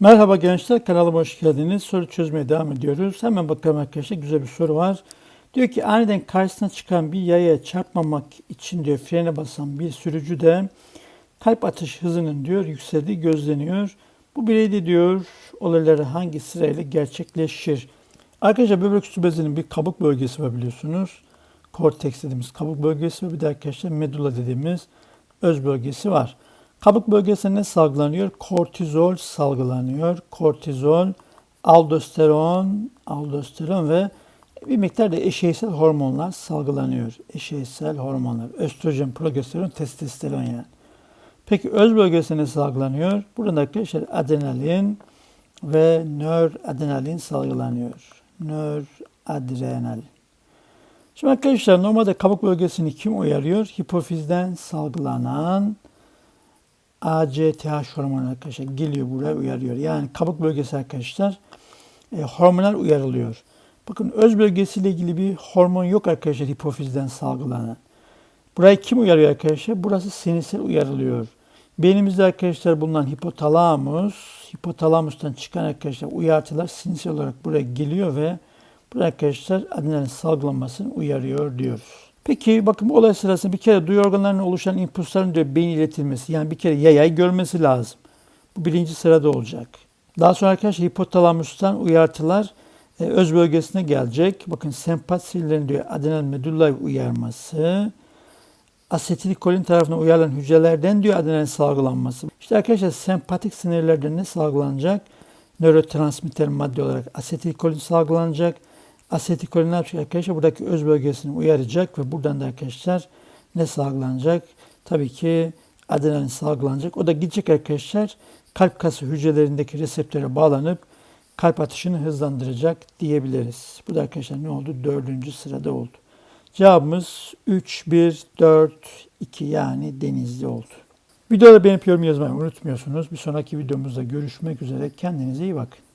Merhaba gençler, kanalıma hoş geldiniz. Soru çözmeye devam ediyoruz. Hemen bakalım arkadaşlar, güzel bir soru var. Diyor ki aniden karşısına çıkan bir yaya çarpmamak için diyor frene basan bir sürücü de kalp atış hızının diyor yükseldiği gözleniyor. Bu bireyde diyor olayları hangi sırayla gerçekleşir? Arkadaşlar böbrek üstü bezinin bir kabuk bölgesi var biliyorsunuz. Korteks dediğimiz kabuk bölgesi ve bir de arkadaşlar medulla dediğimiz öz bölgesi var. Kabuk bölgesinde salgılanıyor? Kortizol salgılanıyor. Kortizol, aldosteron, aldosteron ve bir miktar da eşeysel hormonlar salgılanıyor. Eşeysel hormonlar. Östrojen, progesteron, testosteron yani. Peki öz bölgesinde ne salgılanıyor? Burada arkadaşlar adrenalin ve nöradrenalin salgılanıyor. Nöradrenal. Şimdi arkadaşlar normalde kabuk bölgesini kim uyarıyor? Hipofizden salgılanan ACTH hormonu arkadaşlar geliyor buraya uyarıyor. Yani kabuk bölgesi arkadaşlar e, hormonal uyarılıyor. Bakın öz bölgesiyle ilgili bir hormon yok arkadaşlar hipofizden salgılanan. Burayı kim uyarıyor arkadaşlar? Burası sinirsel uyarılıyor. Beynimizde arkadaşlar bulunan hipotalamus, hipotalamustan çıkan arkadaşlar uyartılar sinirsel olarak buraya geliyor ve bu arkadaşlar adrenalin salgılanmasını uyarıyor diyoruz. Peki bakın bu olay sırasında bir kere duyu organlarının oluşan impulsların diyor beyin iletilmesi yani bir kere yayayı görmesi lazım. Bu birinci sırada olacak. Daha sonra arkadaşlar hipotalamustan uyartılar e, öz bölgesine gelecek. Bakın sempati diyor adrenal medulla uyarması. Asetilkolin tarafından uyarılan hücrelerden diyor adrenalin salgılanması. İşte arkadaşlar sempatik sinirlerden ne salgılanacak? Nörotransmitter madde olarak asetilkolin salgılanacak. Asetilkolin ne yapacak arkadaşlar? Buradaki öz bölgesini uyaracak ve buradan da arkadaşlar ne salgılanacak? Tabii ki adrenalin salgılanacak. O da gidecek arkadaşlar kalp kası hücrelerindeki reseptöre bağlanıp kalp atışını hızlandıracak diyebiliriz. Bu da arkadaşlar ne oldu? Dördüncü sırada oldu. Cevabımız 3, 1, 4, 2 yani denizli oldu. Videoda beğenip yorum yazmayı unutmuyorsunuz. Bir sonraki videomuzda görüşmek üzere. Kendinize iyi bakın.